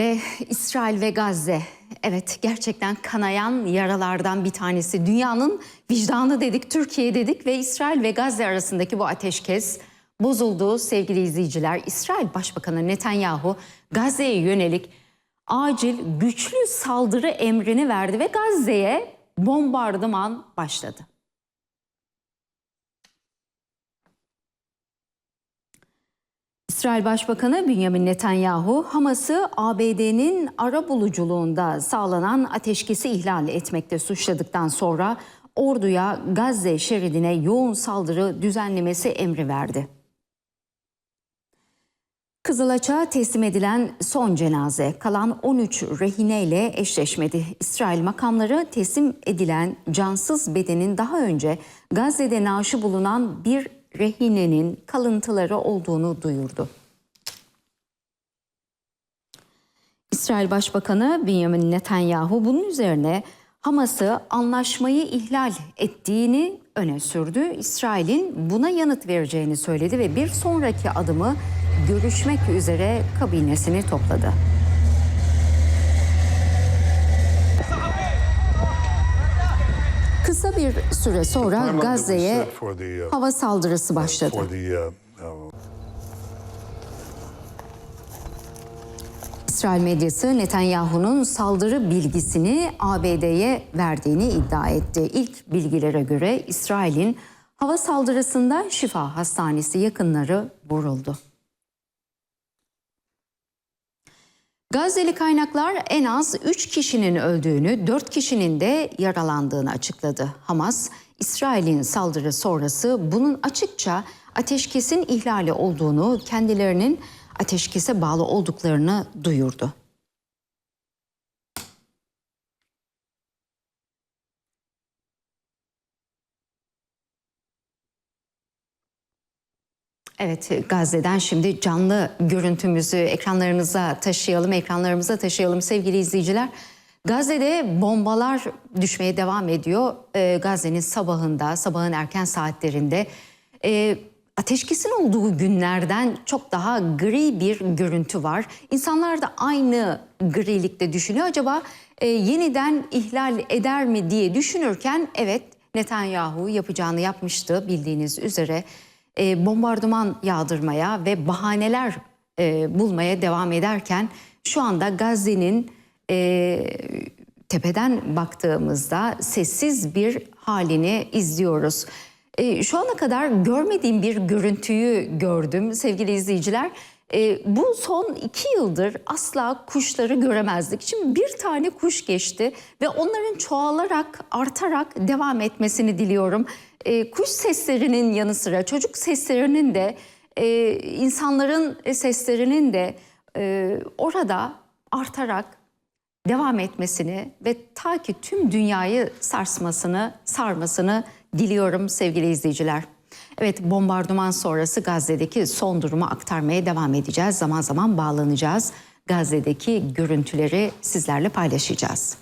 Ve İsrail ve Gazze evet gerçekten kanayan yaralardan bir tanesi. Dünyanın vicdanı dedik, Türkiye dedik ve İsrail ve Gazze arasındaki bu ateşkes bozuldu sevgili izleyiciler. İsrail Başbakanı Netanyahu Gazze'ye yönelik acil güçlü saldırı emrini verdi ve Gazze'ye bombardıman başladı. İsrail Başbakanı Benjamin Netanyahu, Hamas'ı ABD'nin ara buluculuğunda sağlanan ateşkesi ihlal etmekte suçladıktan sonra orduya Gazze şeridine yoğun saldırı düzenlemesi emri verdi. Kızılaç'a teslim edilen son cenaze kalan 13 rehineyle eşleşmedi. İsrail makamları teslim edilen cansız bedenin daha önce Gazze'de naaşı bulunan bir rehinenin kalıntıları olduğunu duyurdu. İsrail Başbakanı Benjamin Netanyahu bunun üzerine Hamas'ı anlaşmayı ihlal ettiğini öne sürdü. İsrail'in buna yanıt vereceğini söyledi ve bir sonraki adımı görüşmek üzere kabinesini topladı. Kısa bir süre sonra Gazze'ye uh, hava saldırısı başladı. İsrail medyası Netanyahu'nun saldırı bilgisini ABD'ye verdiğini iddia etti. İlk bilgilere göre İsrail'in hava saldırısında Şifa Hastanesi yakınları vuruldu. Gazze'li kaynaklar en az 3 kişinin öldüğünü, 4 kişinin de yaralandığını açıkladı. Hamas, İsrail'in saldırı sonrası bunun açıkça ateşkesin ihlali olduğunu, kendilerinin ateşkese bağlı olduklarını duyurdu. Evet Gazze'den şimdi canlı görüntümüzü ekranlarınıza taşıyalım, ekranlarımıza taşıyalım sevgili izleyiciler. Gazze'de bombalar düşmeye devam ediyor. Ee, Gazze'nin sabahında, sabahın erken saatlerinde e, ateşkesin olduğu günlerden çok daha gri bir görüntü var. İnsanlar da aynı grilikte düşünüyor. Acaba e, yeniden ihlal eder mi diye düşünürken evet Netanyahu yapacağını yapmıştı bildiğiniz üzere e, bombardıman yağdırmaya ve bahaneler e, bulmaya devam ederken şu anda Gazze'nin e, tepeden baktığımızda sessiz bir halini izliyoruz. E, şu ana kadar görmediğim bir görüntüyü gördüm sevgili izleyiciler. E, bu son iki yıldır asla kuşları göremezdik. Şimdi bir tane kuş geçti ve onların çoğalarak, artarak devam etmesini diliyorum. E, kuş seslerinin yanı sıra çocuk seslerinin de, e, insanların seslerinin de e, orada artarak devam etmesini ve ta ki tüm dünyayı sarsmasını, sarmasını diliyorum sevgili izleyiciler. Evet bombardıman sonrası Gazze'deki son durumu aktarmaya devam edeceğiz. Zaman zaman bağlanacağız. Gazze'deki görüntüleri sizlerle paylaşacağız.